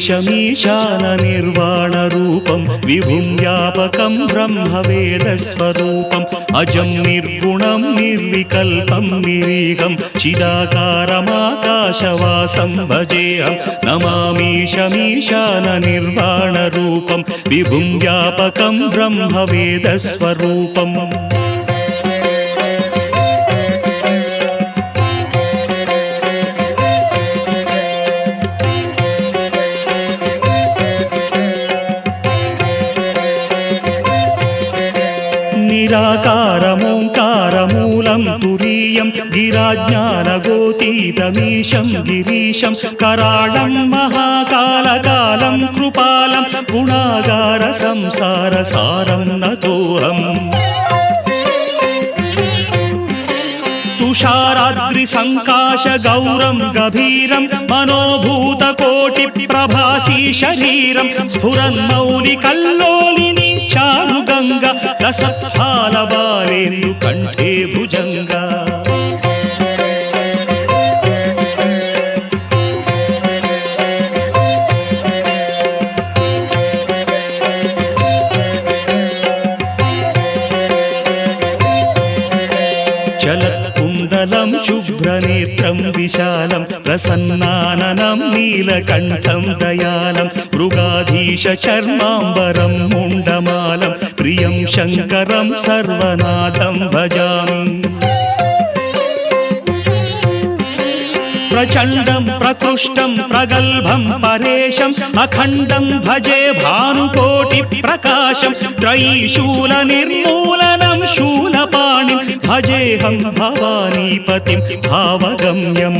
ईशमीशान निर्वाणरूपं विभुं व्यापकं ब्रह्मवेदस्वरूपम् अजं निर्गुणं निर्विकल्पं निरीहं चिदाकारमाकाशवासं भजेऽहं नमामीशमीशान निर्वाणरूपं विभुं व्यापकं ब्रह्मवेदस्वरूपम् निराकारमोङ्कारमूलं तुरीयं गिराज्ञानगोतीतमीशं गिरीशं कराळं महाकालकालं कृपालं गुणागार संसारसारं नतोऽहम् तुषाराद्रिसङ्काशगौरं गभीरं मनोभूतकोटिप्रभासी शरीरं సత్ఫాల బాలేందు కంటే భుజంగా చలత్కుండలం శుభ్రనేత్రం విశాలం ప్రసన్నాననం నీలకంఠం దయాలం మృగాధీశ చర్మాంబరం శంకరం సర్వనాథం భజామి. ప్రచండం ప్రకృష్టం ప్రగల్భం పరేశం అఖండం భజే భానుకోటి ప్రకాశం. త్రైశూల నిర్మూలనం శూలపాణి భజేహం భవానీపతిం భావగమ్యం.